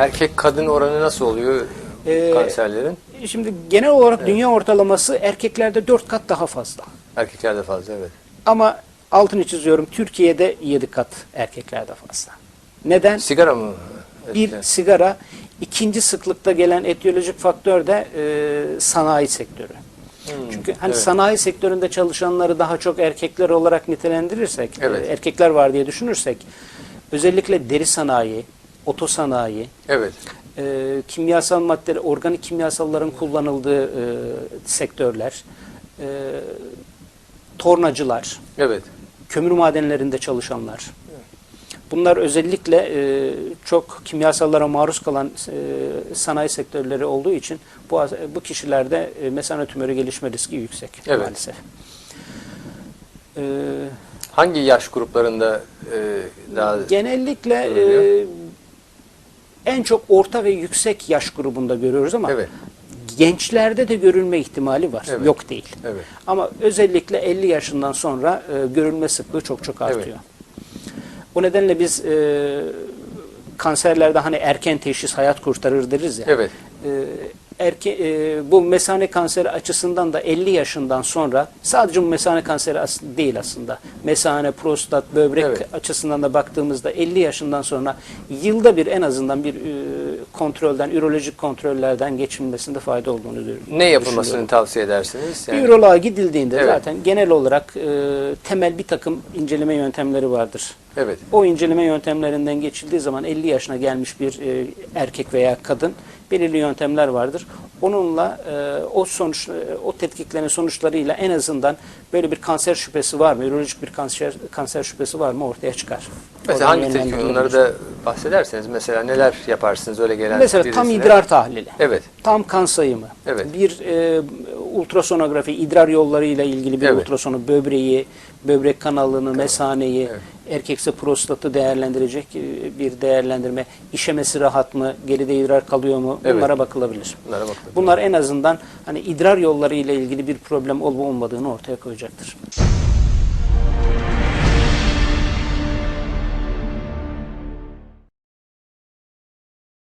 Erkek kadın oranı nasıl oluyor Ee, kanserlerin? Şimdi genel olarak dünya ortalaması erkeklerde 4 kat daha fazla. Erkeklerde fazla evet. Ama altını çiziyorum Türkiye'de 7 kat erkeklerde fazla. Neden? Sigara mı? Bir etkiler? sigara, ikinci sıklıkta gelen etiyolojik faktör de e, sanayi sektörü. Çünkü hani evet. sanayi sektöründe çalışanları daha çok erkekler olarak nitelendirirsek, Evet. e, erkekler var diye düşünürsek, özellikle deri sanayi, otosanayi, Evet. e, kimyasal maddeler, organik kimyasalların kullanıldığı e, sektörler, e, tornacılar, Evet. kömür madenlerinde çalışanlar. Bunlar özellikle e, çok kimyasallara maruz kalan e, sanayi sektörleri olduğu için bu bu kişilerde e, mesane tümörü gelişme riski yüksek Evet. maalesef. E, Hangi yaş gruplarında e, daha genellikle e? En çok orta ve yüksek yaş grubunda görüyoruz ama Evet. gençlerde de görülme ihtimali var. Evet. Yok değil. Evet. Ama özellikle 50 yaşından sonra e, görülme sıklığı çok çok artıyor. Evet. O nedenle biz e, kanserlerde hani erken teşhis hayat kurtarır deriz ya. Evet. E, erke, e, bu mesane kanseri açısından da 50 yaşından sonra sadece bu mesane kanseri as- değil aslında. Mesane, prostat, böbrek Evet. açısından da baktığımızda 50 yaşından sonra yılda bir en azından bir e, kontrolden, ürolojik kontrollerden geçilmesinde fayda olduğunu düşünüyorum. ne yapılmasını tavsiye edersiniz? Bir üroloğa gidildiğinde Evet. zaten genel olarak e, temel bir takım inceleme yöntemleri vardır. Evet. O inceleme yöntemlerinden geçildiği zaman 50 yaşına gelmiş bir e, erkek veya kadın belirli yöntemler vardır. Onunla e, o sonuç e, o tetkiklerin sonuçlarıyla en azından böyle bir kanser şüphesi var mı? Ürolojik bir kanser kanser şüphesi var mı ortaya çıkar. Mesela Oradan hangi tetkik onları da bahsederseniz mesela neler yaparsınız öyle gelen Mesela tam birisine? idrar tahlili. Evet. Tam kan sayımı. Evet. Bir e, ultrasonografi, idrar yollarıyla ilgili bir Evet. ultrasonu, böbreği, böbrek kanalını, mesaneyi, Evet. erkekse prostatı değerlendirecek e, bir değerlendirme. İşemesi rahat mı, geride idrar kalıyor mu? Evet. Bunlara bakılabilir. Bunlara bakılabilir. Bunlar en azından hani idrar yolları ile ilgili bir problem olup olmadığını ortaya koyacaktır.